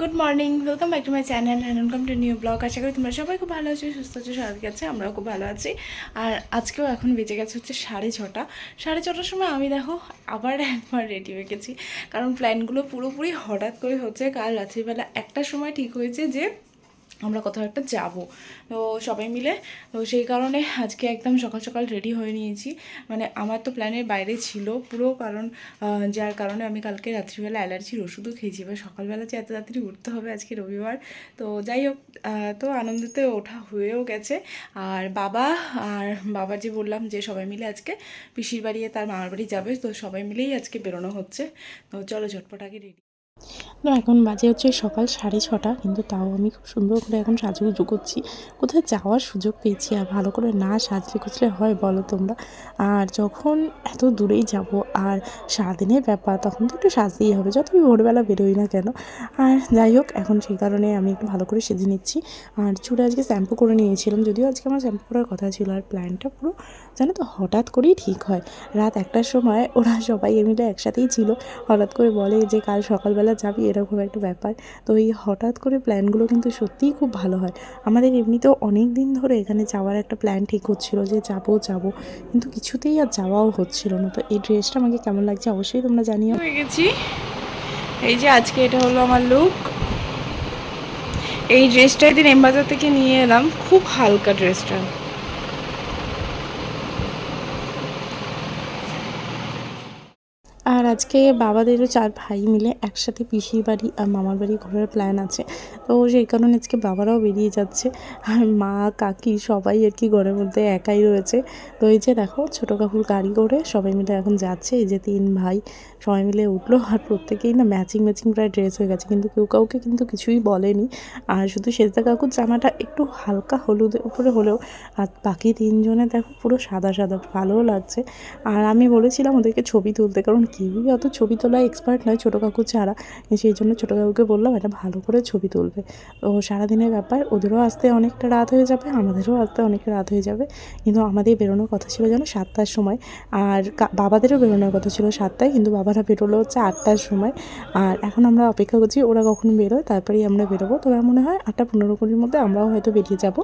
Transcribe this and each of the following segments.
Good morning welcome back to my channel and welcome to new blog আশা করি তোমরা সবাই খুব ভালো আছো, সুস্থ আছো সারাদিন গেছে আমরাও খুব ভালো আছি। আর আজকেও এখন বেঁচে গেছে হচ্ছে সাড়ে ছটা। সাড়ে ছটার সময় আমি দেখো আবার একবার রেডি হয়ে গেছি। কারণ প্ল্যানগুলো পুরোপুরি হঠাৎ করে হচ্ছে কাল রাত্রিবেলা একটা সময় ঠিক হয়েছে যে আমরা কোথাও একটা যাব। তো সবাই মিলে, তো সেই কারণে আজকে একদম সকাল সকাল রেডি হয়ে নিয়েছি। মানে আমার তো প্ল্যানের বাইরে ছিল পুরো কারণ যার কারণে আমি কালকে রাত্রিবেলা অ্যালার্জির ওষুধও খেয়েছি। এবার সকালবেলা যে এত তাড়াতাড়ি উঠতে হবে আজকে রবিবার, তো যাই হোক তো আনন্দতে ওঠা হয়েও গেছে। আর বাবা আর বাবা যে বললাম যে সবাই মিলে আজকে পিসির বাড়ি তার মামার বাড়ি যাবে, তো সবাই মিলেই আজকে বেরোনো হচ্ছে। তো চলো ঝটপট আগে রেডি এখন বাজে হচ্ছে সকাল সাড়ে ছটা, কিন্তু তাও আমি খুব সুন্দর করে এখন সাজুগুজু করছি। কোথায় যাওয়ার সুযোগ পেয়েছি আর ভালো করে না সাজলে কুচলে হয় বলো তোমরা? আর যখন এত দূরেই যাব আর সারাদিনের ব্যাপার, তখন তো একটু সাজতেই হবে, যতই ভোরবেলা বেরোই না কেন। আর যাই হোক, এখন সেই কারণে আমি একটু ভালো করে সেজে নিচ্ছি। আর চুলে আজকে শ্যাম্পু করে নিয়েছিলাম, যদিও আজকে আমার শ্যাম্পু করার কথা ছিল আর প্ল্যানটা পুরো জানো তো হঠাৎ করেই ঠিক হয়। রাত একটার সময় ওরা সবাই মিলে একসাথেই ছিল, হঠাৎ করে বলে যে কাল সকালবেলা যাবি এরকম একটা ব্যাপার। তো এই হঠাৎ করে প্ল্যানগুলো কিন্তু সত্যিই খুব ভালো হয়। আমাদের এমনিতেও অনেক দিন ধরে এখানে যাওয়ার একটা প্ল্যান ঠিক হচ্ছিল যে যাব যাব। কিন্তু কিছুতেই আর যাওয়াও হচ্ছিল না। তো এই ড্রেসটা আমাকে কেমন লাগছে অবশ্যই তোমরা জানিও। হয়ে গেছি। এই যে আজকে এটা হলো আমার লুক এই ড্রেসটা একদিন এমবাজার থেকে নিয়ে এলাম। খুব হালকা ড্রেসটা। আর আজকে বাবাদেরও চার ভাই মিলে একসাথে পিসির বাড়ি আর মামার বাড়ি ঘোরার প্ল্যান আছে। তো সেই কারণে আজকে বাবারাও বেরিয়ে যাচ্ছে। আর মা, কাকি সবাই আর কি ঘরের মধ্যে একাই রয়েছে। তো এই যে দেখো, ছোটো কাকুর গাড়ি করে সবাই মিলে এখন যাচ্ছে। এই যে তিন ভাই সবাই মিলে উঠল। আর প্রত্যেকেই না ম্যাচিং ম্যাচিং প্রায় ড্রেস হয়ে গেছে। কিন্তু কেউ কাউকে কিন্তু কিছুই বলেনি। আর শুধু সেজদা কাকুর জামাটা একটু হালকা হলুদের উপরে হলেও আর বাকি তিনজনে দেখো পুরো সাদা সাদা। ভালোও লাগছে। আর আমি বলেছিলাম ওদেরকে ছবি তুলতে, কারণ কেউই অত ছবি তোলায় এক্সপার্ট নয়, ছোটো কাকু ছাড়া। সেই জন্য ছোটো কাকুকে বললাম এটা ভালো করে ছবি তুলবে। তো সারাদিনের ব্যাপার, ওদেরও আসতে অনেকটা রাত হয়ে যাবে, আমাদেরও আসতে অনেকটা রাত হয়ে যাবে। কিন্তু আমাদের বেরোনোর কথা ছিল যেন সাতটার সময়, আর বাবাদেরও বেরোনোর কথা ছিল সাতটায়, কিন্তু বাবারা বেরোলো হচ্ছে আটটার সময়। আর এখন আমরা অপেক্ষা করছি, ওরা কখন বেরোয়, তারপরেই আমরা বেরোবো। তো আমার মনে হয় আটটা পনেরো কুড়ির মধ্যে আমরাও হয়তো বেরিয়ে যাব?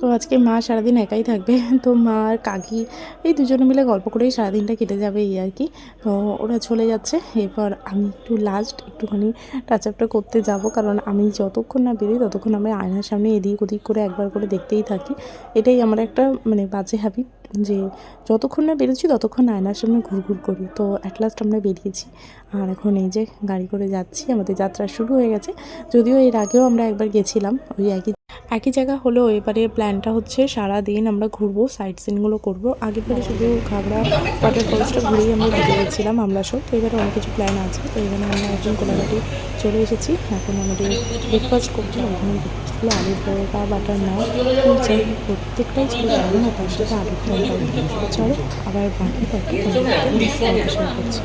তো আজকে মা সারাদিন একাই থাকবে। তো মা আর কাকি এই দুজনে মিলে গল্প করেই সারাদিনটা কেটে যাবে এই আর কি। তো ওরা চলে যাচ্ছে। এরপর আমি একটু লাস্ট একটুখানি টাচ আপটা করতে যাব। কারণ আমি যতক্ষণ না বেরোই, ততক্ষণ আমি আয়নার সামনে এদিক ওদিক করে একবার করে দেখতেই থাকি। এটাই আমার একটা মানে বাজে হ্যাবিট যে যতক্ষণ না বেরোচ্ছি, ততক্ষণ আয়নার সামনে ঘুরঘুর করি। তো অ্যাট লাস্ট আমরা বেরিয়েছি। আর এখন এই যে গাড়ি করে যাচ্ছি, আমাদের যাত্রা শুরু হয়ে গেছে। যদিও এর আগেও আমরা একবার গেছিলাম, ওই একই একই জায়গা হলেও এবারে প্ল্যানটা হচ্ছে সারা দিন আমরা ঘুরবো সাইট সিনগুলো করব। আগের বারে শুধু ঘাগড়া ওয়াটারফলসটা ঘুরেই আমরা ঘুরে গেছিলাম আমরা সব। তো এবারে অনেক কিছু প্ল্যান আছে। তো এখানে আমরা একজন কোলাঘাটে চলে এসেছি। এখন আমাদের ব্রেকফাস্ট করছি ওখানে ব্রেকফাস্টগুলো আলুর পরোটা বাটার যাই হোক, প্রত্যেকটাই ছিল দারুণ। আর তার সাথে আলুর দম চলো আবার বাকি করছি।